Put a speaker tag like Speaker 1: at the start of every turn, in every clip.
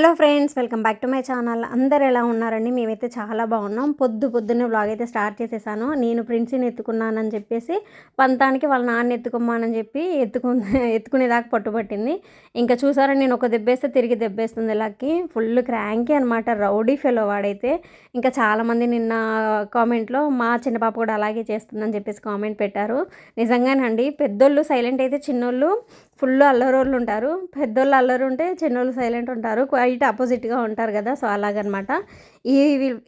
Speaker 1: Hello friends welcome back to my channel. అందరు ఎలా ఉన్నారండి? మేమైతే చాలా బాగున్నాం. పొద్దు పొద్దున్నే బ్లాగ్ అయితే స్టార్ట్ చేసేసాను. నేను ప్రిన్సీని ఎత్తుకున్నానని చెప్పేసి పంతానికి వాళ్ళ నాన్న ఎత్తుకోమానని చెప్పి ఎత్తుకు ఎత్తుకునేదాకా పట్టుబట్టింది ఇంకా చూసారా నేను ఒక దెబ్బేస్తే తిరిగి దెబ్బేస్తుంది ఇలాకి ఫుల్ క్రాంకీ అనమాట రౌడీ ఫెలో వాడైతే. ఇంకా చాలామంది నిన్న కామెంట్లో మా చిన్న పాప కూడా అలాగే చేస్తుందని చెప్పేసి కామెంట్ పెట్టారు. నిజంగానండి పెద్దోళ్ళు సైలెంట్ అయితే చిన్నోళ్ళు ఫుల్ అల్లరోళ్ళు ఉంటారు. పెద్దోళ్ళు అల్లరు ఉంటే చిన్నోళ్ళు సైలెంట్ ఉంటారు. క్వైట్ ఆపోజిట్గా ఉంటారు కదా సో అలాగనమాట. ఈ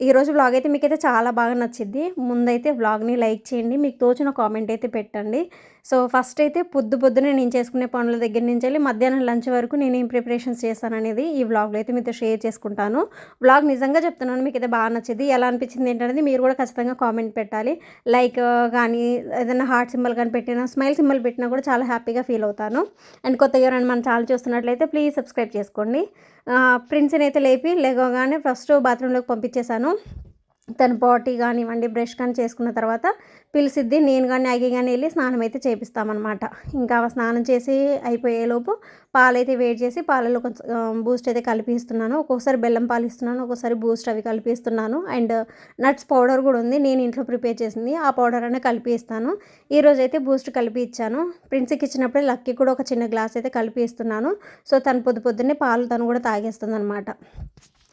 Speaker 1: ఈరోజు వ్లాగ్ అయితే మీకైతే చాలా బాగా నచ్చింది ముందైతే వ్లాగ్ని లైక్ చేయండి. మీకు తోచిన కామెంట్ అయితే పెట్టండి. సో ఫస్ట్ అయితే పొద్దు పొద్దునే నేను చేసుకునే పనుల దగ్గర నుంచి వెళ్ళి మధ్యాహ్నం లంచ్ వరకు నేను ఏం ప్రిపరేషన్స్ చేస్తాను అనేది ఈ వ్లాగ్లో అయితే మీతో షేర్ చేసుకుంటాను. వ్లాగ్ నిజంగా చెప్తున్నాను మీకు అయితే బాగా నచ్చింది. ఎలా అనిపించింది ఏంటనేది మీరు కూడా ఖచ్చితంగా కామెంట్ పెట్టాలి. లైక్ uh, కానీ ఏదైనా హార్ట్ సింబల్ కానీ పెట్టినా స్మైల్ సింబల్ పెట్టినా కూడా చాలా హ్యాపీగా ఫీల్ అవుతాను. అండ్ కొత్తగా ఎవరైనా మన ఛానల్ చూస్తున్నట్లయితే ప్లీజ్ సబ్స్క్రైబ్ చేసుకోండి. ప్రిన్స్ని అయితే లేపి లేవగానే ఫస్ట్ బాత్రూంలోకి పంపించేశాను. తన పాటీ కానివ్వండి బ్రష్ కానీ చేసుకున్న తర్వాత పిలిసిద్ది నేను కానీ అగి కానీ వెళ్ళి స్నానం అయితే చేపిస్తామన్నమాట. ఇంకా స్నానం చేసి అయిపోయేలోపు పాలైతే వేడి చేసి పాలలో కొంచెం బూస్ట్ అయితే కలిపిస్తున్నాను. ఒక్కొక్కసారి బెల్లం పాలు ఇస్తున్నాను ఒక్కొక్కసారి బూస్ట్ అవి కలిపిస్తున్నాను. అండ్ నట్స్ పౌడర్ కూడా ఉంది నేను ఇంట్లో ప్రిపేర్ చేసింది ఆ పౌడర్ అనే కలిపి ఇస్తాను ఈరోజు అయితే బూస్ట్ కలిపి ఇచ్చాను ప్రిన్స్కి ఇచ్చినప్పుడే లక్కీ కూడా ఒక చిన్న గ్లాస్ అయితే కలిపి ఇస్తున్నాను సో తను పొద్దు పొద్దున్నే పాలు తను కూడా తాగేస్తుంది అనమాట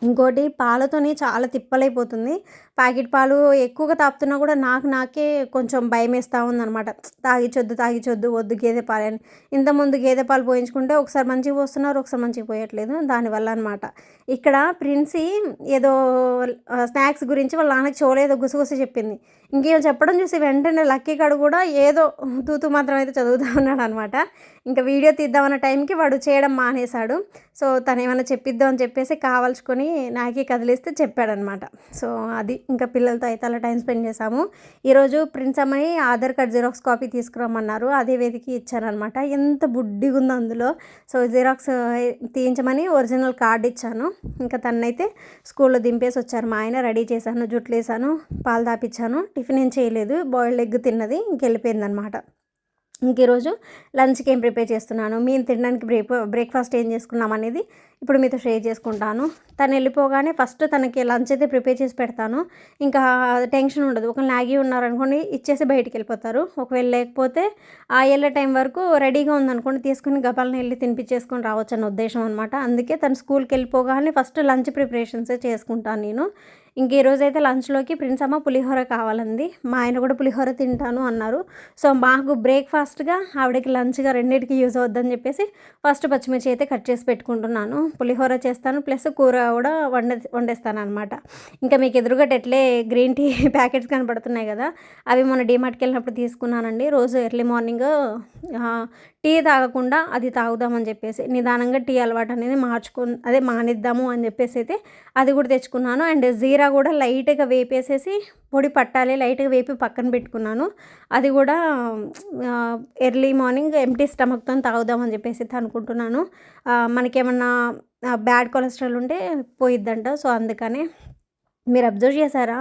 Speaker 1: ఇంకోటి పాలతోని చాలా తిప్పలైపోతుంది. ప్యాకెట్ పాలు ఎక్కువగా తాపుతున్నా కూడా నాకు నాకే కొంచెం భయం వేస్తూ ఉందన్నమాట. తాగిచొద్దు తాగిచొద్దు వద్దు గేదె పాలని ఇంతకుముందు గేదె పాలు పోయించుకుంటే ఒకసారి మంచిగా పోస్తున్నారు ఒకసారి మంచిగా పోయట్లేదు దానివల్ల అనమాట ఇక్కడ ప్రిన్సీ ఏదో స్నాక్స్ గురించి వాళ్ళ నాన్నకి చూడలేదో గుసగుస చెప్పింది. ఇంకేం చెప్పడం చూసి వెంటనే లక్కీ కాడు కూడా ఏదో తూతు మాత్రం అయితే చదువుతూ ఉన్నాడు అనమాట ఇంకా వీడియో తీద్దామన్న టైంకి వాడు చేయడం మానేశాడు. సో తను ఏమైనా చెప్పిద్దాం అని చెప్పేసి కావాల్చుకొని నాకే కదిలిస్తే చెప్పాడనమాట సో అది. ఇంకా పిల్లలతో అయితే అలా టైం స్పెండ్ చేశాము. ఈరోజు ప్రిన్స్ అమ్మాయి ఆధార్ కార్డ్ జిరాక్స్ కాపీ తీసుకురమ్మన్నారు. అదే వేదికి ఇచ్చారనమాట ఎంత బుడ్డిగా ఉందో అందులో. సో జిరాక్స్ తీయించమని ఒరిజినల్ కార్డ్ ఇచ్చాను. ఇంకా తనైతే స్కూల్లో దింపేసి వచ్చారు. మా ఆయన రెడీ చేశాను జుట్లు వేసాను పాలు తాపించాను టిఫిన్ ఏం చేయలేదు. బాయిల్డ్ ఎగ్ తిన్నది ఇంకెళ్ళిపోయిందనమాట ఇంక ఈరోజు లంచ్కి ఏం ప్రిపేర్ చేస్తున్నాను? మేము తినడానికి బ్రేక్ బ్రేక్ఫాస్ట్ ఏం చేసుకున్నాం అనేది ఇప్పుడు మీతో షేర్ చేసుకుంటాను. తను వెళ్ళిపోగానే ఫస్ట్ తనకి లంచ్ అయితే ప్రిపేర్ చేసి పెడతాను. ఇంకా టెన్షన్ ఉండదు. ఒక మ్యాగీ ఉన్నారనుకోండి ఇచ్చేసి బయటికి వెళ్ళిపోతారు. ఒకవేళ లేకపోతే ఆ వెళ్ళే టైం వరకు రెడీగా ఉందనుకోండి తీసుకుని గబాలను వెళ్ళి తినిపించేసుకొని రావచ్చు అన్న ఉద్దేశం అనమాట అందుకే తను స్కూల్కి వెళ్ళిపోగానే ఫస్ట్ లంచ్ ప్రిపరేషన్సే చేసుకుంటాను నేను. ఇంక ఈరోజు అయితే లంచ్లోకి ప్రిన్స్ అమ్మ పులిహోర కావాలంది. మా ఆయన కూడా పులిహోర తింటాను అన్నారు. సో మాకు బ్రేక్ఫాస్ట్గా ఆవిడకి లంచ్గా రెండింటికి యూజ్ అవుద్దని చెప్పేసి ఫస్ట్ పచ్చిమిర్చి అయితే కట్ చేసి పెట్టుకుంటున్నాను. పులిహోర చేస్తాను ప్లస్ కూర కూడా వండే వండేస్తాను అనమాట ఇంకా మీకు ఎదురుగా ఎట్లే గ్రీన్ టీ ప్యాకెట్స్ కనపడుతున్నాయి కదా అవి మొన్న డీమార్ట్కి వెళ్ళినప్పుడు తీసుకున్నానండి. రోజు ఎర్లీ మార్నింగ్ టీ తాగకుండా అది తాగుదామని చెప్పేసి నిదానంగా టీ అలవాటు అనేది మార్చుకు అదే మానేద్దాము అని చెప్పేసి అయితే అది కూడా తెచ్చుకున్నాను. అండ్ జీరా కూడా లైట్గా వేపేసేసి పొడి పట్టాలి లైట్గా వేపి పక్కన పెట్టుకున్నాను. అది కూడా ఎర్లీ మార్నింగ్ ఎంటీ స్టమక్తో తాగుదామని చెప్పేసి అనుకుంటున్నాను. మనకేమన్నా బ్యాడ్ కొలెస్ట్రాల్ ఉంటే పోయిద్దంట. సో అందుకనే మీరు అబ్జర్వ్ చేశారా?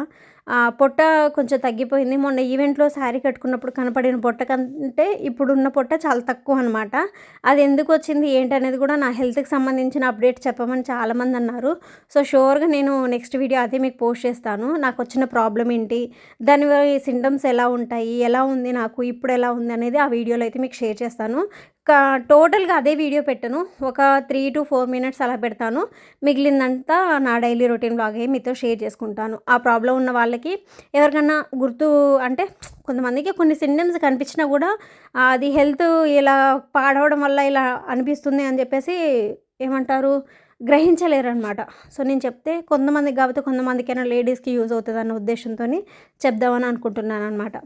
Speaker 1: పొట్ట కొంచెం తగ్గిపోయింది. మొన్న ఈవెంట్లో శారీ కట్టుకున్నప్పుడు కనపడిన పొట్ట కంటే ఇప్పుడున్న పొట్ట చాలా తక్కువ అనమాట అది ఎందుకు వచ్చింది ఏంటనేది కూడా నా హెల్త్కి సంబంధించిన అప్డేట్ చెప్పమని చాలామంది అన్నారు. సో షూర్గా నేను నెక్స్ట్ వీడియో అదే మీకు పోస్ట్ చేస్తాను. నాకు వచ్చిన ప్రాబ్లం ఏంటి దాని సింటమ్స్ ఎలా ఉంటాయి ఎలా ఉంది నాకు ఇప్పుడు ఎలా ఉంది అనేది ఆ వీడియోలో అయితే మీకు షేర్ చేస్తాను. టోటల్గా అదే వీడియో పెట్టను. ఒక త్రీ టు ఫోర్ మినిట్స్ అలా పెడతాను. మిగిలిందంతా నా డైలీ రొటీన్ బ్లాగే మీతో షేర్ చేసుకుంటాను. ఆ ప్రాబ్లం ఉన్న వాళ్ళకి ఎవరికన్నా గుర్తు అంటే కొంతమందికి కొన్ని సింటమ్స్ కనిపించినా కూడా అది హెల్త్ ఇలా పాడవడం వల్ల ఇలా అనిపిస్తుంది అని చెప్పేసి ఏమంటారు? గ్రహించలేరనమాట సో నేను చెప్తే కొంతమందికి కాకపోతే కొంతమందికైనా లేడీస్కి యూజ్ అవుతుంది అన్న ఉద్దేశంతో చెప్దామని అనుకుంటున్నాను అనమాట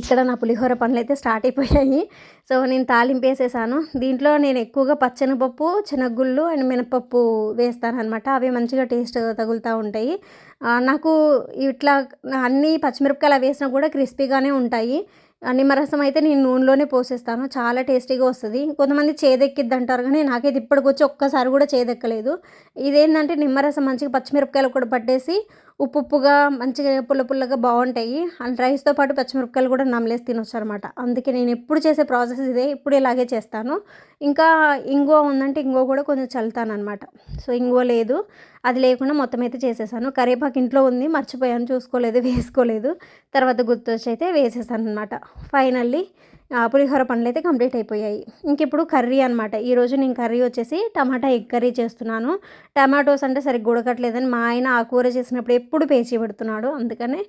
Speaker 1: ఇక్కడ నా పులిహోర పనులు అయితే స్టార్ట్ అయిపోయాయి. సో నేను తాలింపు వేసేసాను. దీంట్లో నేను ఎక్కువగా పచ్చెనపప్పు శనగగుళ్ళు అండ్ మినపప్పు వేస్తాను అనమాట అవి మంచిగా టేస్ట్ తగులుతూ ఉంటాయి. నాకు ఇట్లా అన్ని పచ్చిమిరపకాయలు వేసినా కూడా క్రిస్పీగానే ఉంటాయి. నిమ్మరసం అయితే నేను నూనెలోనే పోసేస్తాను. చాలా టేస్టీగా వస్తుంది. కొంతమంది చేదెక్కిద్ది అంటారు కానీ నాకైతే ఇప్పటికొచ్చి ఒక్కసారి కూడా చేదెక్కలేదు. ఇదేంటంటే నిమ్మరసం మంచిగా పచ్చిమిరపకాయలు కూడా పట్టేసి ఉప్పు ఉప్పుగా మంచిగా పుల్ల పుల్లగా బాగుంటాయి. అండ్ రైస్తో పాటు పచ్చిమిరపకాయలు కూడా నమ్మలేసి తినొచ్చు అనమాట అందుకే నేను ఎప్పుడు చేసే ప్రాసెస్ ఇదే ఇప్పుడు ఇలాగే చేస్తాను. ఇంకా ఇంగువ ఉందంటే ఇంగువ కూడా కొంచెం చల్లుతాను అనమాట సో ఇంగువ లేదు. అది లేకుండా మొత్తం అయితే చేసేసాను. కరేపాకు ఇంట్లో ఉంది మర్చిపోయాను చూసుకోలేదు వేసుకోలేదు. తర్వాత గుర్తొచ్చి అయితే వేసేసాను అనమాట ఫైనల్లీ పులిహోర పనులు అయితే కంప్లీట్ అయిపోయాయి. ఇంక ఇప్పుడు కర్రీ అనమాట ఈరోజు నేను కర్రీ వచ్చేసి టమాటా ఎగ్ కర్రీ చేస్తున్నాను. టమాటోస్ అంటే సరిగ్గా ఉడకట్లేదని మా ఆయన ఆ కూర చేసినప్పుడు ఎప్పుడు పేచి పెడుతున్నాడు. అందుకనే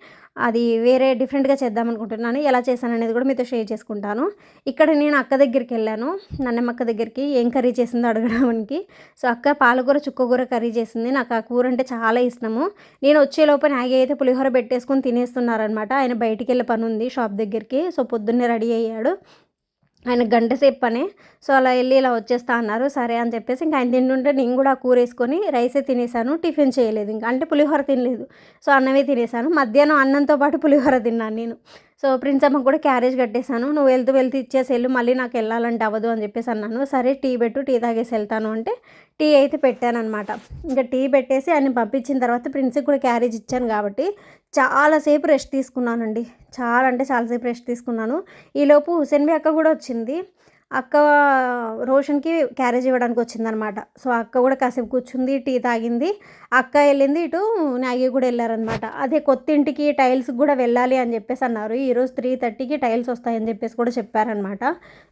Speaker 1: అది వేరే డిఫరెంట్గా చేద్దాం అనుకుంటున్నాను ఎలా చేశాను అనేది కూడా మీతో షేర్ చేసుకుంటాను. ఇక్కడ నేను అక్క దగ్గరికి వెళ్ళాను. నన్నమ్మ అక్క దగ్గరికి ఏం కర్రీ చేసిందో అడగడానికి. సో అక్క పాలకూర చుక్కకూర కర్రీ చేసింది. నాకు ఆ కూర అంటే చాలా ఇష్టము. నేను వచ్చేలోపు నాగి అయితే పులిహోర పెట్టేసుకొని తినేస్తున్నారనమాట. ఆయన బయటికి వెళ్ళే పని ఉంది షాప్ దగ్గరికి. సో పొద్దున్నే రెడీ అయ్యాడు. ఆయన గంట సేపు పనే. సో అలా వెళ్ళి ఇలా వచ్చేస్తా అన్నారు. సరే అని చెప్పేసి ఇంకా ఆయన తింటుంటే నేను కూడా కూర వేసుకొని రైసే తినేసాను. టిఫిన్ చేయలేదు. ఇంకా అంటే పులిహోర తినలేదు. సో అన్నమే తినేసాను. మధ్యాహ్నం అన్నంతో పాటు పులిహోర తిన్నాను నేను. సో ప్రిన్స్ అమ్మకు కూడా క్యారేజ్ కట్టేశాను. నువ్వు వెళ్తూ వెళ్తూ ఇచ్చేసి వెళ్ళు మళ్ళీ నాకు వెళ్ళాలంటే అవ్వదు అని చెప్పేసి అన్నాను. సరే టీ పెట్టు టీ తాగేసి వెళ్తాను అంటే టీ అయితే పెట్టాను అనమాట ఇంకా టీ పెట్టేసి ఆయన పంపించిన తర్వాత ప్రిన్స్కి కూడా క్యారేజ్ ఇచ్చాను కాబట్టి చాలాసేపు రెస్ట్ తీసుకున్నానండి. చాలా అంటే చాలాసేపు రెస్ట్ తీసుకున్నాను. ఈలోపు హుసేన్బి అక్క కూడా వచ్చింది. అక్క రోషన్కి క్యారేజ్ ఇవ్వడానికి వచ్చిందనమాట. సో అక్క కూడా కాసేపు కూర్చుంది టీ తాగింది. అక్క వెళ్ళింది ఇటు నాగి కూడా వెళ్ళారనమాట. అదే కొత్త ఇంటికి టైల్స్ కూడా వెళ్ళాలి అని చెప్పేసి అన్నారు. ఈరోజు త్రీ థర్టీకి టైల్స్ వస్తాయని చెప్పేసి కూడా చెప్పారనమాట.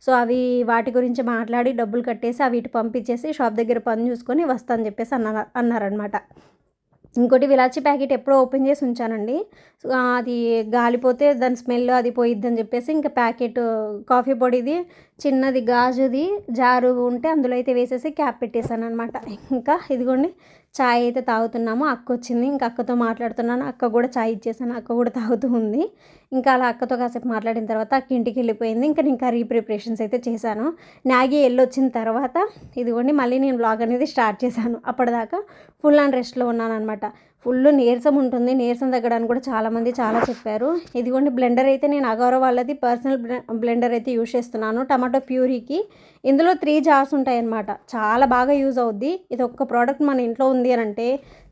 Speaker 1: సో అవి వాటి గురించి మాట్లాడి డబ్బులు కట్టేసి అవి ఇటు పంపించేసి షాప్ దగ్గర పని చూసుకొని వస్తా అని చెప్పేసి అన్నారు అన్నారనమాట. ఇంకోటి విలాచి ప్యాకెట్ ఎప్పుడో ఓపెన్ చేసి ఉంచానండి. అది గాలిపోతే దాని స్మెల్ అది పోయిద్ది అని చెప్పేసి ఇంకా ప్యాకెట్ కాఫీ పొడిది చిన్నది గాజుది జారు ఉంటే అందులో అయితే వేసేసి క్యాప్ పెట్టేశాను అనమాట ఇంకా ఇదిగోండి చాయ్ అయితే తాగుతున్నాము. అక్క వచ్చింది. ఇంకా అక్కతో మాట్లాడుతున్నాను. అక్క కూడా చాయ్ ఇచ్చేసాను. అక్క కూడా తాగుతూ ఉంది. ఇంకా అలా అక్కతో కాసేపు మాట్లాడిన తర్వాత అక్క ఇంటికి వెళ్ళిపోయింది. ఇంకా నేను కర్రీ ప్రిపరేషన్స్ అయితే చేశాను. నాగి వెళ్ళొచ్చిన తర్వాత ఇదిగోండి మళ్ళీ నేను బ్లాగ్ అనేది స్టార్ట్ చేశాను. అప్పటిదాకా ఫుల్ అండ్ రెస్ట్లో ఉన్నాను అనమాట ఫుల్ నీరసం ఉంటుంది. నీరసం తగ్గడానికి కూడా చాలామంది చాలా చెప్పారు. ఇదిగోండి బ్లెండర్ అయితే నేను అగౌరవ వాళ్ళది పర్సనల్ బ్లెండర్ అయితే యూజ్ చేస్తున్నాను. టమాటో ప్యూరీకి. ఇందులో త్రీ జార్స్ ఉంటాయన్నమాట. చాలా బాగా యూజ్ అవుద్ది. ఇది ఒక్క ప్రోడక్ట్ మన ఇంట్లో ఉంది అని అంటే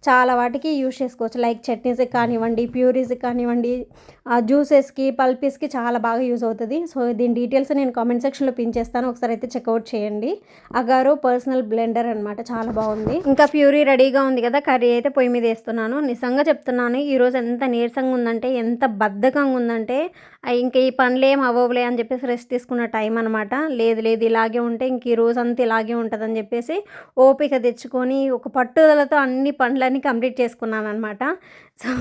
Speaker 1: చాలా వాటికి యూస్ చేసుకోవచ్చు. లైక్ చట్నీస్కి కానివ్వండి ప్యూరీస్కి కానివ్వండి జ్యూసెస్కి పల్పీస్కి చాలా బాగా యూజ్ అవుతుంది. సో దీని డీటెయిల్స్ నేను కామెంట్ సెక్షన్లో పిన్ చేస్తాను. ఒకసారి అయితే చెక్అవుట్ చేయండి. అగారో పర్సనల్ బ్లెండర్ అనమాట చాలా బాగుంది. ఇంకా ప్యూరీ రెడీగా ఉంది కదా కర్రీ అయితే పొయ్యి మీద వేస్తున్నాను. నిజంగా చెప్తున్నాను ఈరోజు ఎంత నీరసంగా ఉందంటే ఎంత బద్ధకంగా ఉందంటే ఇంక ఈ పనులు ఏం అవ్వవులే అని చెప్పేసి రెస్ట్ తీసుకున్న టైం అనమాట లేదు లేదు ఇలాగే ఉంటే ఇంక ఈ రోజు అంతా ఇలాగే ఉంటుందని చెప్పేసి ఓపిక తెచ్చుకొని ఒక పట్టుదలతో అన్ని పనులన్నీ కంప్లీట్ చేసుకున్నాను అనమాట సో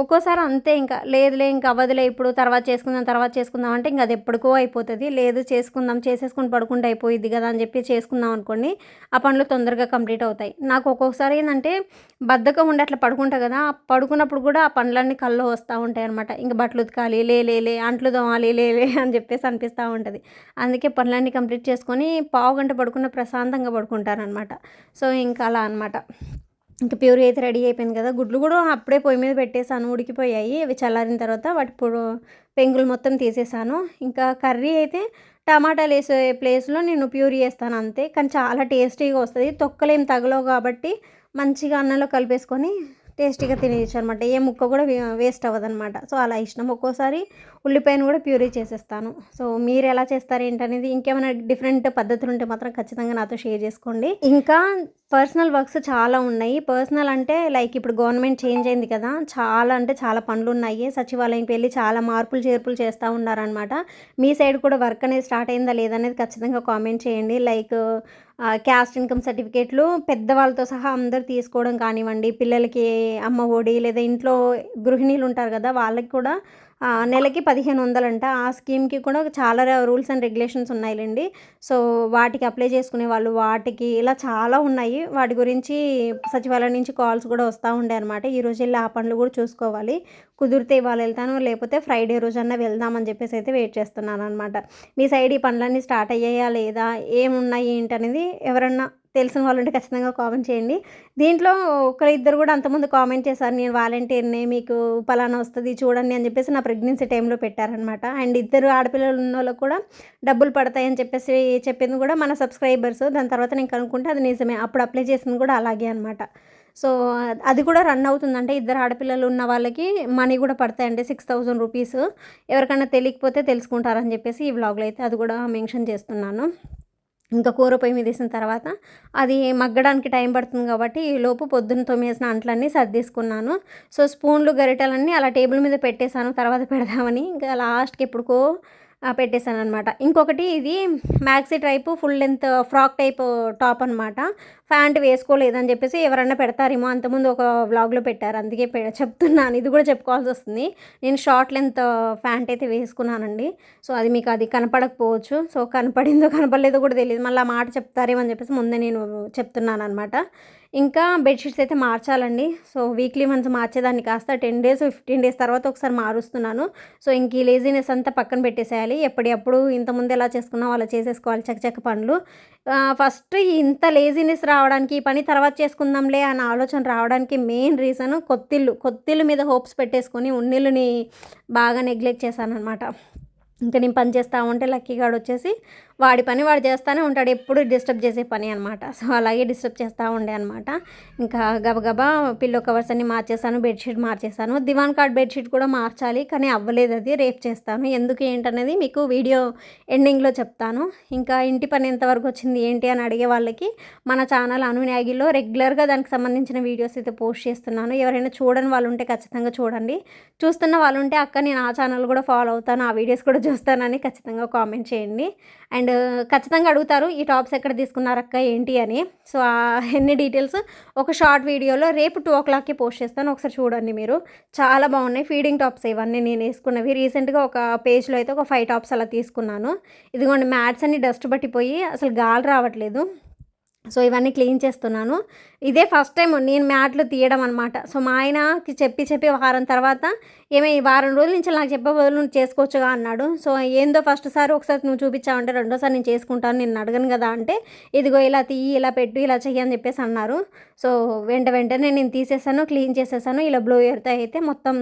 Speaker 1: ఒక్కోసారి అంతే ఇంకా. లేదులే ఇంకా అవ్వదులే ఇప్పుడు తర్వాత చేసుకుందాం తర్వాత చేసుకుందాం అంటే ఇంకా అది ఎప్పటికో అయిపోతుంది. లేదు చేసుకుందాం చేసేసుకుని పడుకుంటే అయిపోయింది కదా అని చెప్పి చేసుకుందాం అనుకోండి ఆ పనులు తొందరగా కంప్లీట్ అవుతాయి. నాకు ఒక్కొక్కసారి ఏంటంటే బద్ధకం ఉండి అట్లా పడుకుంటా కదా పడుకున్నప్పుడు కూడా ఆ పనులన్నీ కళ్ళు వస్తూ ఉంటాయి అనమాట ఇంకా బట్టలు ఉతకాలి లే లే అంట్లు దోమాలి లే లే అని చెప్పేసి అనిపిస్తూ ఉంటుంది. అందుకే పనులన్నీ కంప్లీట్ చేసుకొని పావు గంట పడుకున్న ప్రశాంతంగా పడుకుంటారనమాట సో ఇంకా అలా అనమాట ఇంకా ప్యూర్ అయితే రెడీ అయిపోయింది కదా. గుడ్లు కూడా అప్పుడే పొయ్యి మీద పెట్టేసాను ఉడికిపోయాయి. అవి చల్లారిన తర్వాత వాటి పొడు పెంగులు మొత్తం తీసేసాను. ఇంకా కర్రీ అయితే టమాటాలు వేసే ప్లేస్లో నేను ప్యూర్ చేస్తాను అంతే. కానీ చాలా టేస్టీగా వస్తుంది. తొక్కలేం తగలవు కాబట్టి మంచిగా అన్నంలో కలిపేసుకొని టేస్టీగా తినేయచ్చు అనమాట ఏ ముక్క కూడా వేస్ట్ అవ్వదనమాట సో అలా ఇష్టం. ఒక్కోసారి ఉల్లిపాయను కూడా ప్యూరీ చేసేస్తాను. సో మీరు ఎలా చేస్తారు ఏంటనేది ఇంకేమైనా డిఫరెంట్ పద్ధతులు ఉంటే మాత్రం ఖచ్చితంగా నాతో షేర్ చేసుకోండి. ఇంకా పర్సనల్ వర్క్స్ చాలా ఉన్నాయి. పర్సనల్ అంటే లైక్ ఇప్పుడు గవర్నమెంట్ చేంజ్ అయింది కదా చాలా అంటే చాలా పనులు ఉన్నాయి. సచివాలయంకి వెళ్ళి చాలా మార్పులు చేర్పులు చేస్తూ ఉన్నారనమాట మీ సైడ్ కూడా వర్క్ అనేది స్టార్ట్ అయిందా లేదనేది ఖచ్చితంగా కామెంట్ చేయండి. లైక్ క్యాస్ట్ ఇన్కమ్ సర్టిఫికేట్లు పెద్దవాళ్ళతో సహా అందరు తీసుకోవడం కానివ్వండి పిల్లలకి అమ్మ ఒడి లేదా ఇంట్లో గృహిణీలు ఉంటారు కదా వాళ్ళకి కూడా నెలకి పదిహేను వందలంట. ఆ స్కీమ్కి కూడా చాలా రూల్స్ అండ్ రెగ్యులేషన్స్ ఉన్నాయిలేండి. సో వాటికి అప్లై చేసుకునే వాళ్ళు వాటికి ఇలా చాలా ఉన్నాయి. వాటి గురించి సచివాలయం నుంచి కాల్స్ కూడా వస్తూ ఉండే అనమాట ఈరోజు వెళ్ళి ఆ పనులు కూడా చూసుకోవాలి. కుదిరితే ఇవాళ వెళ్తాను లేకపోతే ఫ్రైడే రోజన్నా వెళ్దామని చెప్పేసి అయితే వెయిట్ చేస్తున్నాను అనమాట మీ సైడ్ ఈ పనులన్నీ స్టార్ట్ అయ్యాయా లేదా? ఏమున్నాయి ఏంటనేది ఎవరన్నా తెలిసిన వాళ్ళు ఉంటే ఖచ్చితంగా కామెంట్ చేయండి. దీంట్లో ఒకరిద్దరు కూడా అంతకుముందు కామెంట్ చేశారు నేను వాలంటీర్ని మీకు పలానా వస్తుంది చూడండి అని చెప్పేసి నా ప్రెగ్నెన్సీ టైంలో పెట్టారనమాట అండ్ ఇద్దరు ఆడపిల్లలు ఉన్న వాళ్ళకు కూడా డబ్బులు పడతాయని చెప్పేసి చెప్పింది కూడా మన సబ్స్క్రైబర్స్. దాని తర్వాత నేను కనుక్కుంటే అది నిజమే అప్పుడు అప్లై చేసింది కూడా అలాగే అనమాట సో అది కూడా రన్ అవుతుందంటే ఇద్దరు ఆడపిల్లలు ఉన్న వాళ్ళకి మనీ కూడా పడతాయండి సిక్స్ థౌజండ్ రూపీస్. ఎవరికైనా తెలియకపోతే తెలుసుకుంటారని చెప్పేసి ఈ వ్లాగ్లో అయితే అది కూడా మెన్షన్ చేస్తున్నాను. ఇంకా కూర పొయ్యి మీద వేసిన తర్వాత అది మగ్గడానికి టైం పడుతుంది కాబట్టి ఈ లోపు పొద్దున్న తొమ్మేసిన అంట్లన్నీ సర్దేసుకున్నాను. సో స్పూన్లు గరిటెలన్నీ అలా టేబుల్ మీద పెట్టేశాను. తర్వాత పెడదామని ఇంకా లాస్ట్కి ఎప్పుడుకో పెట్టేశాను అనమాట ఇంకొకటి ఇది maxi type full length frock type top అనమాట ప్యాంట్ వేసుకోలేదని చెప్పేసి ఎవరన్నా పెడతారేమో అంతకుముందు ఒక వ్లాగ్లో పెట్టారు. అందుకే చెప్తున్నాను. ఇది కూడా చెప్పుకోవాల్సి వస్తుంది. నేను షార్ట్ లెంత్ ప్యాంట్ అయితే వేసుకున్నానండి. సో అది మీకు అది కనపడకపోవచ్చు. సో కనపడిందో కనపడలేదో కూడా తెలియదు. మళ్ళీ ఆ మాట చెప్తారేమో అని చెప్పేసి ముందే నేను చెప్తున్నాను అనమాట ఇంకా బెడ్షీట్స్ అయితే మార్చాలండి. సో వీక్లీ మంత్స్ మార్చేదాన్ని కాస్త. టెన్ డేస్ ఫిఫ్టీన్ డేస్ తర్వాత ఒకసారి మారుస్తున్నాను. సో ఇంక ఈ లేజీనెస్ అంతా పక్కన పెట్టేసేయాలి. ఎప్పటికప్పుడు ఇంతకుముందు ఎలా చేసుకున్నావు అలా చేసేసుకోవాలి. చకచక పనులు. ఫస్ట్ ఇంత లేజీనెస్ రా రావడానికి ఈ పని తర్వాత చేసుకుందాంలే అన్న ఆలోచన రావడానికి మెయిన్ రీజన్ కొత్తిల్లు. కొత్తిల్లు మీద హోప్స్ పెట్టేసుకొని ఉన్నిళ్ళని బాగా నెగ్లెక్ట్ చేశానమాట ఇంకా నేను పని చేస్తూ ఉంటే లక్కీగాడు వచ్చేసి వాడి పని వాడు చేస్తూనే ఉంటాడు ఎప్పుడు డిస్టర్బ్ చేసే పని అనమాట సో అలాగే డిస్టర్బ్ చేస్తూ ఉండే అనమాట ఇంకా గబగబా పిల్లో కవర్స్ అన్ని మార్చేసాను బెడ్షీట్ మార్చేసాను దివాన్ కార్డ్ బెడ్షీట్ కూడా మార్చాలి కానీ అవ్వలేదు అది. రేపు చేస్తాను. ఎందుకు ఏంటనేది మీకు వీడియో ఎండింగ్లో చెప్తాను. ఇంకా ఇంటి పని ఎంతవరకు వచ్చింది ఏంటి అని అడిగే వాళ్ళకి మన ఛానల్ అనునాగిలో రెగ్యులర్గా దానికి సంబంధించిన వీడియోస్ అయితే పోస్ట్ చేస్తున్నాను. ఎవరైనా చూడని వాళ్ళు ఉంటే ఖచ్చితంగా చూడండి. చూస్తున్న వాళ్ళు ఉంటే అక్క నేను ఆ ఛానల్ కూడా ఫాలో అవుతాను ఆ వీడియోస్ కూడా చూస్తానని ఖచ్చితంగా కామెంట్ చేయండి. అండ్ అండ్ ఖచ్చితంగా అడుగుతారు ఈ టాప్స్ ఎక్కడ తీసుకున్నారు అక్క? ఏంటి? అని. సో ఎన్ని డీటెయిల్స్ ఒక షార్ట్ వీడియోలో రేపు టూ ఓ క్లాక్కి పోస్ట్ చేస్తాను. ఒకసారి చూడండి మీరు. చాలా బాగున్నాయి. ఫీడింగ్ టాప్స్ ఇవన్నీ నేను వేసుకున్నవి. రీసెంట్గా ఒక పేజ్లో అయితే ఒక ఫైవ్ టాప్స్ అలా తీసుకున్నాను. ఇదిగోండి మ్యాట్స్ అన్ని డస్ట్ పట్టిపోయి అసలు గాలి రావట్లేదు. సో ఇవన్నీ క్లీన్ చేస్తున్నాను. ఇదే ఫస్ట్ టైం నేను మ్యాట్లు తీయడం అనమాట సో మా ఆయనకి చెప్పి చెప్పి వారం తర్వాత ఏమే వారం రోజుల నుంచి నాకు చెప్పే బదులు నువ్వు చేసుకోవచ్చుగా అన్నాడు. సో ఏందో ఫస్ట్ సారి ఒకసారి నువ్వు చూపించావంటే రెండోసారి నేను చేసుకుంటాను నేను అడగను కదా అంటే ఇదిగో ఇలా తీయి ఇలా పెట్టు ఇలా చెయ్యి అని చెప్పేసి అన్నారు. సో వెంట వెంటనే నేను తీసేసాను క్లీన్ చేసేసాను. ఇలా బ్లోయర్తో అయితే మొత్తం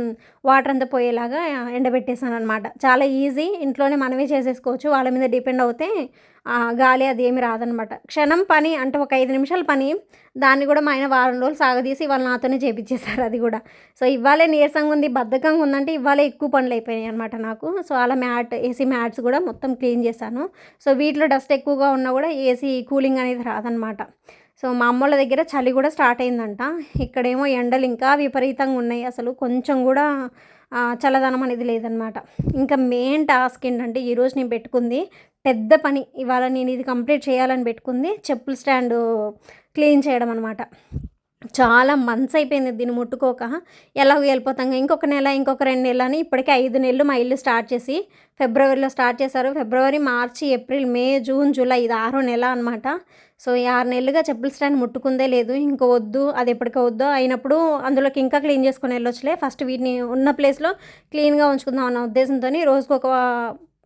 Speaker 1: వాటర్ అంతా పోయేలాగా ఎండబెట్టేసాను అనమాట చాలా ఈజీ ఇంట్లోనే మనమే చేసేసుకోవచ్చు. వాళ్ళ మీద డిపెండ్ అవుతే గాలి అది ఏమి రాదనమాట క్షణం పని అంటే ఒక ఐదు నిమిషాల పని దాన్ని కూడా మా ఆయన వారం రోజులు సాగదీసి ఇవాళ నాతోనే చేపించేశారు అది కూడా. సో ఇవాళే నీరసంగా ఉంది బద్ధకంగా ఉందంటే ఇవాళే ఎక్కువ పనులు అయిపోయినాయి అనమాట నాకు. సో అలా మ్యాట్ ఏసీ మ్యాట్స్ కూడా మొత్తం క్లీన్ చేశాను. సో వీటిలో డస్ట్ ఎక్కువగా ఉన్నా కూడా ఏసీ కూలింగ్ అనేది రాదనమాట సో మా అమ్మోళ్ళ దగ్గర చలి కూడా స్టార్ట్ అయిందంట. ఇక్కడేమో ఎండలు ఇంకా విపరీతంగా ఉన్నాయి. అసలు కొంచెం కూడా చల్లదనం అనేది లేదనమాట ఇంకా మెయిన్ టాస్క్ ఏంటంటే ఈరోజు నేను పెట్టుకుంది పెద్ద పని. ఇవాళ నేను ఇది కంప్లీట్ చేయాలని పెట్టుకుంది చెప్పుల స్టాండ్ క్లీన్ చేయడం అనమాట చాలా మంత్స్ అయిపోయింది దీన్ని ముట్టుకోక. ఎలాగో వెళ్ళిపోతాం ఇంకొక నెల ఇంకొక రెండు నెలలు అని ఇప్పటికే ఐదు నెలలు మా ఇల్లు స్టార్ట్ చేసి ఫిబ్రవరిలో స్టార్ట్ చేశారు. February March April May June July ఇది ఆరో నెల అనమాట సో ఈ ఆరు నెలలుగా చెప్పుల స్టాండ్ ముట్టుకుందే లేదు. ఇంకో వద్దు అది ఎప్పటికీ వద్దు అయినప్పుడు అందులోకి ఇంకా క్లీన్ చేసుకుని వెళ్ళొచ్చులే. ఫస్ట్ వీటిని ఉన్న ప్లేస్లో క్లీన్గా ఉంచుకుందాం అన్న ఉద్దేశంతో రోజుకు ఒక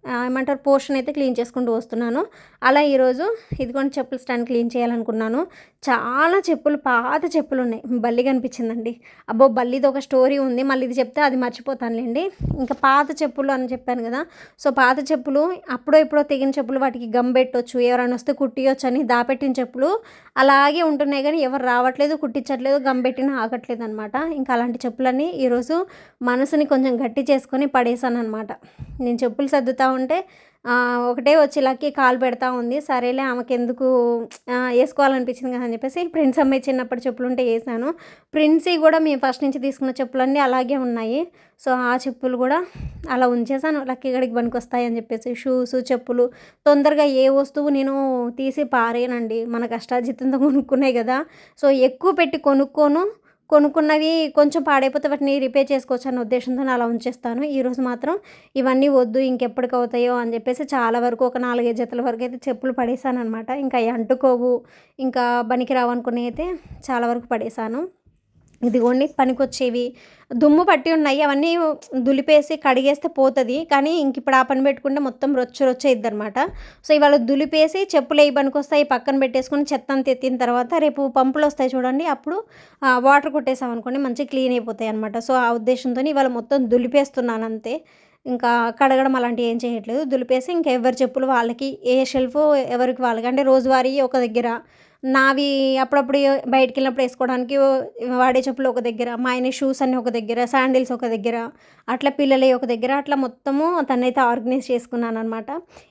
Speaker 1: ఏమంటారు పోర్షన్ అయితే క్లీన్ చేసుకుంటూ వస్తున్నాను. అలా ఈరోజు ఇదిగోండి చెప్పులు స్టాండ్ క్లీన్ చేయాలనుకున్నాను. చాలా చెప్పులు పాత చెప్పులు ఉన్నాయి. బల్లి కనిపించిందండి. అబ్బో బల్లిది ఒక స్టోరీ ఉంది. మళ్ళీ ఇది చెప్తే అది మర్చిపోతానులేండి. ఇంకా పాత చెప్పులు అని చెప్పాను కదా. సో పాత చెప్పులు అప్పుడో ఎప్పుడో తెగిన చెప్పులు వాటికి గమ్ పెట్టవచ్చు ఎవరైనా వస్తే కుట్టియొచ్చు అని దాపెట్టిన చెప్పులు అలాగే ఉంటున్నాయి కానీ ఎవరు రావట్లేదు కుట్టించట్లేదు గమ్ పెట్టినా ఆగట్లేదు అనమాట ఇంకా అలాంటి చెప్పులన్నీ ఈరోజు మనసుని కొంచెం గట్టి చేసుకొని పడేసాను అనమాట నేను చెప్పులు సర్దుతా ఉంటే ఒకటే వచ్చి లక్కీ కాలు పెడతా ఉంది. సరేలే ఆమెకి ఎందుకు వేసుకోవాలనిపించింది కదా అని చెప్పేసి ప్రిన్స్ అమ్మాయి చిన్నప్పటి చెప్పులు ఉంటే వేసాను ప్రిన్సీ కూడా మేము ఫస్ట్ నుంచి తీసుకున్న చెప్పులన్నీ అలాగే ఉన్నాయి. సో ఆ చెప్పులు కూడా అలా ఉంచేసాను. లక్కీ గడికి పనికొస్తాయి అని చెప్పేసి షూస్ చెప్పులు తొందరగా ఏ వస్తువు నేను తీసి పారేనండి మన కష్టాజితంతో కొనుక్కున్నాయి కదా. సో ఎక్కువ పెట్టి కొనుక్కోను. కొనుక్కున్నవి కొంచెం పాడైపోతే వాటిని రిపేర్ చేసుకోవచ్చు అన్న ఉద్దేశంతో అలా ఉంచేస్తాను. ఈరోజు మాత్రం ఇవన్నీ వద్దు ఇంకెప్పటికి అవుతాయో అని చెప్పేసి చాలా వరకు ఒక నాలుగైదు జతల వరకు అయితే చెప్పులు పడేసాను అనమాట ఇంకా అంటుకోవు ఇంకా బనికి రావనుకునే అయితే చాలా వరకు పడేసాను. ఇదిగోండి పనికొచ్చేవి. దుమ్ము పట్టి ఉన్నాయి అవన్నీ దులిపేసి కడిగేస్తే పోతుంది. కానీ ఇంక ఇప్పుడు ఆ పని పెట్టుకుంటే మొత్తం రొచ్చు రొచ్చు అనమాట సో ఇవాళ దులిపేసి చెప్పులు ఏ పనికొస్తాయి పక్కన పెట్టేసుకొని చెత్త అంత ఎత్తిన తర్వాత రేపు పంపులు వస్తాయి చూడండి అప్పుడు వాటర్ కొట్టేసాం అనుకోండి మంచిగా క్లీన్ అయిపోతాయి అనమాట సో ఆ ఉద్దేశంతో ఇవాళ మొత్తం దులిపేస్తున్నాను అంతే. ఇంకా కడగడం అలాంటివి ఏం చేయట్లేదు. దులిపేసి ఇంకా ఎవరి చెప్పులు వాళ్ళకి ఏ షెల్ఫ్ ఎవరికి వాళ్ళకి. అంటే రోజువారీ ఒక దగ్గర నావి అప్పుడప్పుడు బయటికి వెళ్ళినప్పుడు వేసుకోవడానికి వాడే చెప్పులు ఒక దగ్గర మా ఆయన షూస్ అన్ని ఒక దగ్గర శాండిల్స్ ఒక దగ్గర అట్లా పిల్లలే ఒక దగ్గర అట్లా మొత్తము తనైతే ఆర్గనైజ్ చేసుకున్నాను అనమాట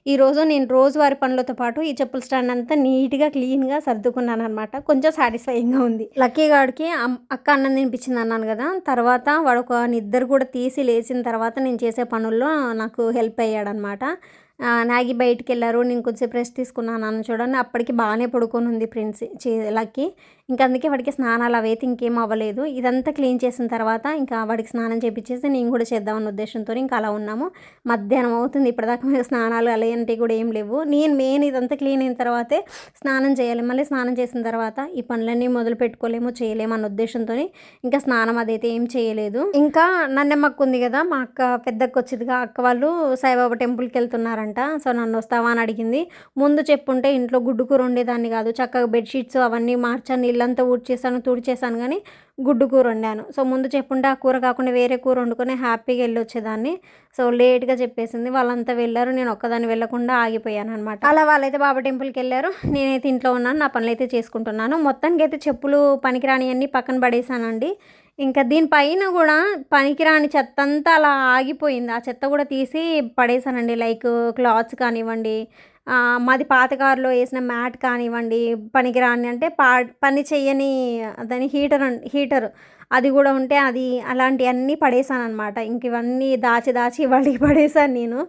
Speaker 1: ఈరోజు నేను రోజువారి పనులతో పాటు ఈ చెప్పుల స్టాండ్ అంతా నీట్గా క్లీన్గా సర్దుకున్నాను అనమాట కొంచెం సాటిస్ఫైయింగ్గా ఉంది. లక్కీ గాడికి అమ్- అక్క అన్నం తినిపించింది అన్నాను కదా తర్వాత వాడు ఒక నిద్ర కూడా తీసి లేచిన తర్వాత నేను చేసే పనుల్లో నాకు హెల్ప్ అయ్యాడనమాట నాగి బయటికి వెళ్ళారు నేను కొద్దిసేపు రెస్ట్ తీసుకున్నాను అని చూడండి అప్పటికి బాగానే పడుకొని ఉంది ప్రిన్స్ లక్కీ. ఇంకా అందుకే వాడికి స్నానాలు అవైతే ఇంకేం అవ్వలేదు. ఇదంతా క్లీన్ చేసిన తర్వాత ఇంకా వాడికి స్నానం చేపించేసి నేను కూడా చేద్దామన్న ఉద్దేశంతో ఇంకా అలా ఉన్నాము. మధ్యాహ్నం అవుతుంది. ఇప్పటిదాకా స్నానాలు అలాంటివి కూడా ఏం లేవు. నేను మెయిన్ ఇదంతా క్లీన్ అయిన తర్వాతే స్నానం చేయాలి. మళ్ళీ స్నానం చేసిన తర్వాత ఈ పనులన్నీ మొదలు పెట్టుకోలేము చేయలేము అన్న ఉద్దేశంతో ఇంకా స్నానం అదైతే ఏం చేయలేదు. ఇంకా నన్నెమ్మక్క ఉంది కదా మా అక్క పెద్దకు వచ్చిందిగా. అక్క వాళ్ళు సాయిబాబా టెంపుల్కి వెళ్తున్నారంట. సో నన్ను వస్తావా అని అడిగింది. ముందు చెప్పుంటే ఇంట్లో గుడ్డు కూర ఉండేదాన్ని కాదు. చక్కగా బెడ్షీట్స్ అవన్నీ మార్చాను ఇల్లంతా ఊడ్చేసాను తుడిచేసాను కానీ గుడ్డు కూర వండాను. సో ముందు చెప్పుంటే ఆ కూర కాకుండా వేరే కూర వండుకొని హ్యాపీగా వెళ్ళొచ్చేదాన్ని. సో లేట్గా చెప్పేసింది. వాళ్ళంతా వెళ్ళారు. నేను ఒక్కదాన్ని వెళ్ళకుండా ఆగిపోయాను అనమాట అలా వాళ్ళైతే బాబా టెంపుల్కి వెళ్ళారు. నేనైతే ఇంట్లో ఉన్నాను. నా పనులు అయితే చేసుకుంటున్నాను. మొత్తానికి అయితే చెప్పులు పనికిరానివన్నీ పక్కన పడేసానండి ఇంకా దీనిపైన కూడా పనికిరాని చెత్త అంతా అలా ఆగిపోయింది. ఆ చెత్త కూడా తీసి పడేసానండి లైక్ క్లాత్స్ కానివ్వండి మాది పాత కారులో వేసిన మ్యాట్ కానివ్వండి పనికిరాని అంటే పా పని చెయ్యని దాని హీటర్ హీటర్. అది కూడా ఉంటే అది అలాంటివన్నీ పడేసాను అనమాట ఇంక ఇవన్నీ దాచి దాచి వాళ్ళకి పడేసాను నేను.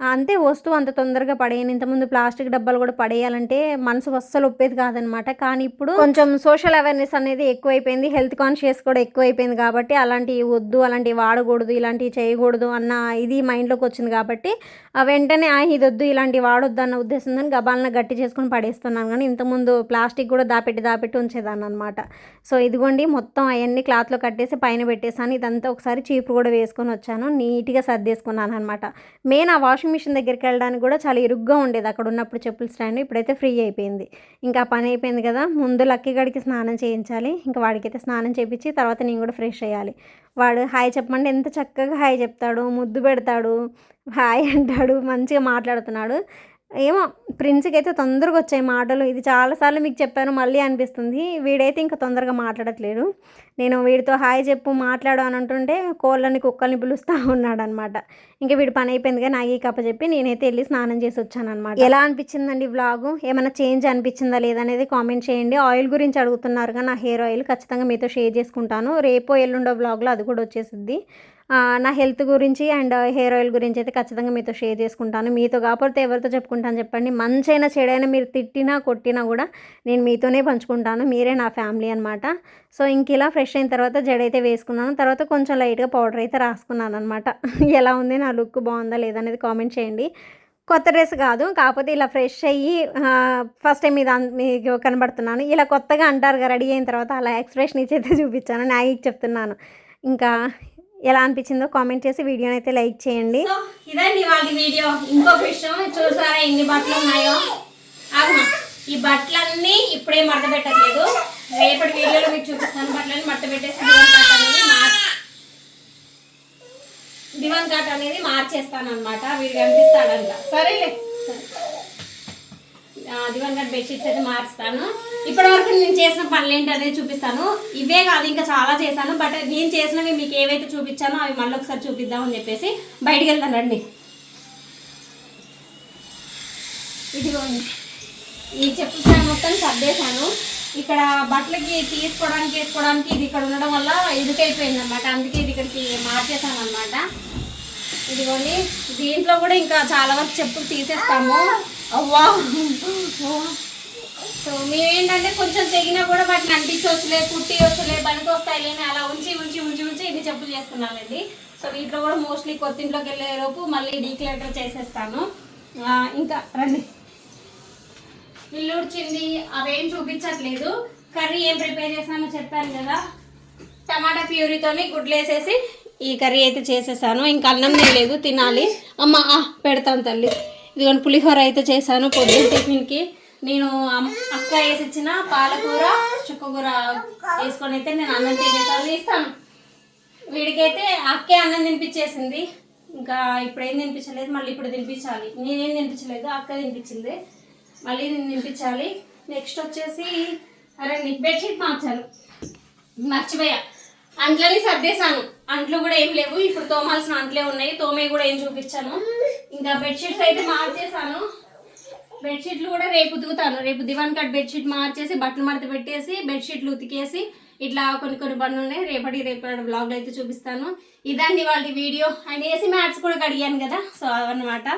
Speaker 1: అంతే వస్తువు అంత తొందరగా పడేయను ఇంతకుముందు ప్లాస్టిక్ డబ్బాలు కూడా పడేయాలంటే మనసు అస్సలు ఒప్పేది కాదనమాట కానీ ఇప్పుడు కొంచెం సోషల్ అవేర్నెస్ అనేది ఎక్కువైపోయింది హెల్త్ కాన్షియస్ కూడా ఎక్కువైపోయింది కాబట్టి అలాంటివి వద్దు అలాంటివి వాడకూడదు ఇలాంటివి చేయకూడదు అన్న ఇది మైండ్లోకి వచ్చింది కాబట్టి ఆ వెంటనే ఆ ఇది వద్దు ఇలాంటివి వాడొద్దు అన్న ఉద్దేశంతో గబాలను గట్టి చేసుకొని పడేస్తున్నాను. కానీ ఇంతకుముందు ప్లాస్టిక్ కూడా దాపెట్టి దాపెట్టి ఉంచేదాన్ని అనమాట సో ఇదిగోండి మొత్తం అవన్నీ క్లాత్లో కట్టేసి పైన పెట్టేసాను ఇదంతా ఒకసారి చీపురు కూడా వేసుకొని వచ్చాను. నీట్గా సర్దేసుకున్నాను అనమాట మెయిన్ ఆ వాషింగ్ మిషన్ దగ్గరికి వెళ్ళడానికి కూడా చాలా ఇరుగ్గా ఉండేది. అక్కడ ఉన్నప్పుడు చెప్పుల స్టాండ్ ఇప్పుడైతే ఫ్రీ అయిపోయింది. ఇంకా పని అయిపోయింది కదా ముందు లక్కీ గడికి స్నానం చేయించాలి. ఇంకా వాడికైతే స్నానం చేయించి తర్వాత నేను కూడా ఫ్రెష్ అయ్యాలి. వాడు హాయ్ చెప్పమంటే ఎంత చక్కగా హాయ్ చెప్తాడు ముద్దు పెడతాడు హాయ్ అంటాడు మంచిగా మాట్లాడుతున్నాడు. ఏమో ప్రిన్స్కి అయితే తొందరగా వచ్చాయి మాటలు. ఇది చాలాసార్లు మీకు చెప్పాను మళ్ళీ అనిపిస్తుంది. వీడైతే ఇంకా తొందరగా మాట్లాడట్లేదు నేను వీడితో హాయ్ చెప్పు మాట్లాడు అని అంటుంటే కోళ్ళని కుక్కల్ని పిలుస్తూ ఉన్నాడు అనమాట ఇంకా వీడి పని అయిపోయింది కానీ నాగి కప్ప చెప్పి నేనైతే వెళ్ళి స్నానం చేసి వచ్చాను అనమాట ఎలా అనిపించిందండి వ్లాగు? ఏమైనా చేంజ్ అనిపించిందా లేదనేది కామెంట్ చేయండి. ఆయిల్ గురించి అడుగుతున్నారుగా నా హెయిర్ ఆయిల్ ఖచ్చితంగా మీతో షేర్ చేసుకుంటాను. రేపో ఎల్లుండో వ్లాగ్లో అది కూడా వచ్చేసిద్ది. నా హెల్త్ గురించి అండ్ హెయిర్ ఆయిల్ గురించి అయితే ఖచ్చితంగా మీతో షేర్ చేసుకుంటాను. మీతో కాకపోతే ఎవరితో చెప్పుకుంటాను చెప్పండి. మంచైనా చెడైనా మీరు తిట్టినా కొట్టినా కూడా నేను మీతోనే పంచుకుంటాను. మీరే నా ఫ్యామిలీ అనమాట సో ఇంక ఇలా ఫ్రెష్ అయిన తర్వాత జడ అయితే వేసుకున్నాను. తర్వాత కొంచెం లైట్గా పౌడర్ అయితే రాసుకున్నాను అనమాట ఎలా ఉంది నా లుక్ బాగుందా లేదా అనేది కామెంట్ చేయండి. కొత్త డ్రెస్ కాదు కాకపోతే ఇలా ఫ్రెష్ అయ్యి ఫస్ట్ టైం మీద మీకు కనబడుతున్నాను. ఇలా కొత్తగా అంటారు రెడీ అయిన తర్వాత అలా ఎక్స్ప్రెషన్ ఇచ్చి చూపించాను. నాగికి చెప్తున్నాను. ఇంకా ఎలా అనిపించిందో కామెంట్ చేసి వీడియోని అయితే లైక్ చేయండి.
Speaker 2: ఇదండి వాళ్ళ వీడియో. ఇంకొక విషయం చూసారా ఎన్ని బట్టలు ఉన్నాయో? అవునా ఈ బట్టలన్నీ ఇప్పుడే మడత పెట్టట్లేదు. రేపటి వీడియోలో మీకు చూపిస్తాను. బట్టలన్నీ మడత పెట్టేసి దివన్ కాట్ అనేది మార్ దివన్ కాట్ అనేది మార్చేస్తాను అనమాట వీడు కనిపిస్తాడంట. సరేలే. దివన్ కాట్ బెడ్షీట్స్ అయితే మార్చుతాను. ఇప్పటి వరకు నేను చేసిన పనులు ఏంటి అనేది చూపిస్తాను. ఇవే కాదు ఇంకా చాలా చేశాను బట్ నేను చేసినవి మీకు ఏవైతే చూపించానో అవి మళ్ళీ ఒకసారి చూపిద్దామని చెప్పేసి బయటికి వెళ్తాను రండి. ఇదిగో ఈ చెప్పు మొత్తం సర్దేశాను. ఇక్కడ బట్టలకి తీసుకోవడానికి వేసుకోవడానికి ఇది ఇక్కడ ఉండడం వల్ల ఇరుకైపోయింది అనమాట అందుకే ఇది ఇక్కడికి మార్చేసాను అనమాట ఇదిగోండి. దీంట్లో కూడా ఇంకా చాలా వరకు చెప్పులు తీసేస్తాము. అవ్వా. సో మేమేంటంటే కొంచెం తెగినా కూడా వాటిని అంటించవచ్చులే కుట్టి వచ్చులే పనికి వస్తాయిలే అలా ఉంచి ఉంచి ఉంచి ఉంచి ఇన్ని చెప్పులు చేసుకున్నానండి. సో వీటిలో కూడా మోస్ట్లీ కొత్తింట్లోకి వెళ్ళే లోపు మళ్ళీ డీక్లేటర్ చేసేస్తాను. ఇంకా రండి. ఇల్లుడిచింది అవేం చూపించట్లేదు. కర్రీ ఏం ప్రిపేర్ చేసానో చెప్పాను కదా. టమాటా ప్యూరీతోని గుడ్లు వేసేసి ఈ కర్రీ అయితే చేసేసాను. ఇంకా అన్నం లేదు తినాలి. అమ్మ పెడతాను తల్లి. ఇదిగోండి పులిహోర అయితే చేశాను. పొద్దున్న టిఫిన్కి నేను అక్క వేసి ఇచ్చిన పాలకూర చుక్కకూర వేసుకొని అయితే నేను అన్నం తినేసాను. ఇస్తాను. వీడికైతే అక్కే అన్నం తినిపించేసింది. ఇంకా ఇప్పుడు ఏం తినిపించలేదు మళ్ళీ ఇప్పుడు తినిపించాలి. నేనేం తినిపించలేదు అక్క తినిపించింది. మళ్ళీ నేను తినిపించాలి. నెక్స్ట్ వచ్చేసి అరే బెడ్షీట్ మార్చాను. మర్చిపోయా. అంట్లని సర్దేశాను. అంట్లు కూడా ఏం లేవు. ఇప్పుడు తోమాల్సిన అంట్లే ఉన్నాయి. తోమే కూడా ఏం చూపించాను. ఇంకా బెడ్షీట్స్ అయితే మార్చేసాను బెడ్షీట్లు కూడా రేపు ఉతుకుతాను. రేపు దివాన్ కట్ బెడ్షీట్ మార్చేసి బట్టలు మడత పెట్టేసి బెడ్షీట్లు ఉతికేసి ఇట్లా కొన్ని కొన్ని పనులు ఉన్నాయి. రేపటి రేపటి బ్లాగ్లో అయితే చూపిస్తాను. ఇదండి వాళ్ళ వీడియో. అండ్ ఏసీ మ్యాట్స్ కూడా కడిగాను కదా. సో అవన్నమాట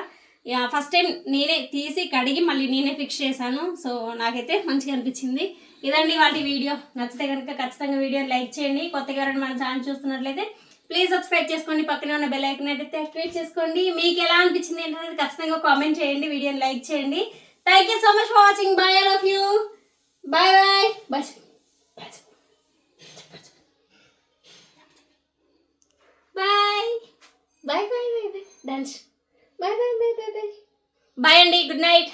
Speaker 2: ఫస్ట్ టైం నేనే తీసి కడిగి మళ్ళీ నేనే ఫిక్స్ చేశాను. సో నాకైతే మంచిగా అనిపించింది. ఇదండి వాటి వీడియో. నచ్చితే కనుక ఖచ్చితంగా వీడియో లైక్ చేయండి. కొత్తగా ఎవరైనా మన ఛానల్ చూస్తున్నట్లయితే ప్లీజ్ సబ్స్క్రైబ్ చేసుకోండి. పక్కనే ఉన్న బెల్ ఐకన్ అయితే యాక్టివేట్ చేసుకోండి. మీకు ఎలా అనిపించింది ఏంటనేది ఖచ్చితంగా కామెంట్ చేయండి. వీడియోని లైక్ చేయండి. Thank you so much for watching bye all of you bye bye bye bye bye bye bye bye dance bye bye bye bye bye bye అండి గుడ్ నైట్